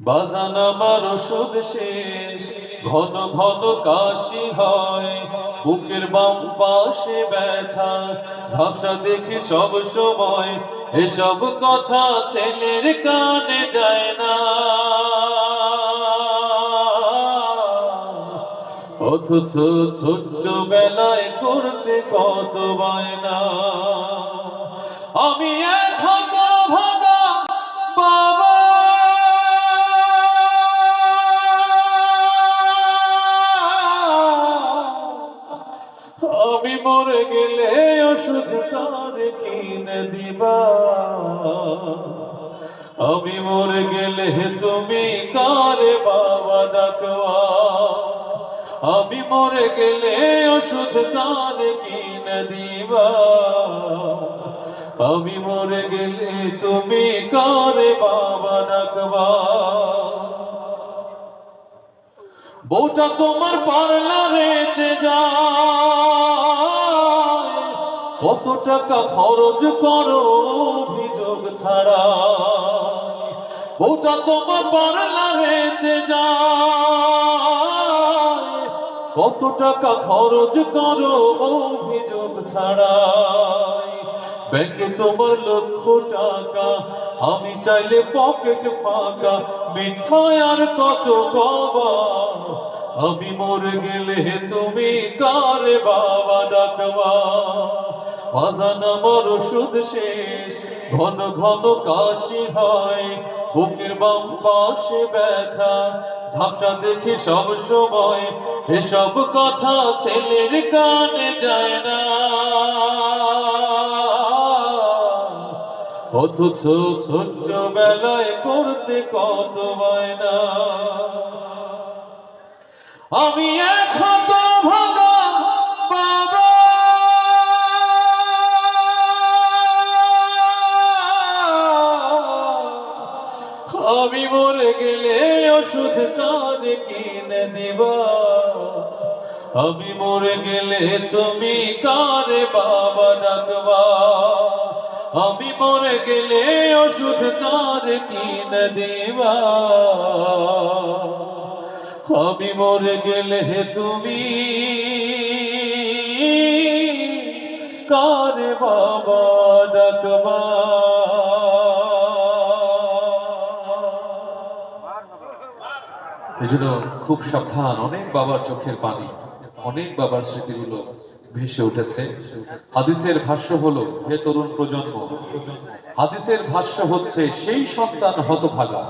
বাজান আমার ওষুধ শেষ, ঘন ঘন কাশি হয়, বুকের বাম পাশে ব্যথা, ঝাপসা দেখি সব সময় এসব কথা ছেলের কানে যায় না। অথচ ছোট্ট বেলায় করতে কত বায়না। আমি এক গেলে ওষুধ কার কিনে দিবা? আমি মরে গেলে তুমি কারে বাবা ডাকবা? আমি মরে গেলে ওষুধ কার কিনে দিবা? আমি মরে গেলে তুমি কারে বাবা ডাকবা? বউটা তোমার পার্লারেতে যায় কত টাকা খরচ করো অভিযোগ ছাড়া? ওটা তোমার পার্লারেতে যায়। কত টাকা খরচ করো অভিযোগ ছাড়া? ব্যাংকে তোমার লক্ষ টাকা, আমি চাইলে পকেট ফাঁকা মিথ্যায় আর কত কবা আমি মরে গেলে তুমি কারে বাবা ডাকবা? বাজান আমার ওষুধ শেষ। ঘন ঘন কাশি হয়, বুকের বাম পাশে ব্যথা। ঝাপসা দেখি সব সময় এসব কথা ছেলের কানে যায় না। অথচ ছোট্ট বেলায় করতে কত বায়না আমি এক আমি মরে গেলে ওষুধ কার কিনে দিবা? আমি মরে গেলে তুমি কারে বাবা ডাকবা? আমি মরে গেলে ওষুধ কার কিনে দিবা? আমি মরে গেলে তুমি কার বাবা ডাকবা? এজন্য খুব সাবধান, অনেক বাবার চোখের পানি, অনেক বাবার স্মৃতিগুলো ভেসে উঠেছে। হাদিসের ভাষ্য হলো, হে তরুণ প্রজন্ম, হাদিসের ভাষ্য হচ্ছে, সেই সন্তান হতভাগা।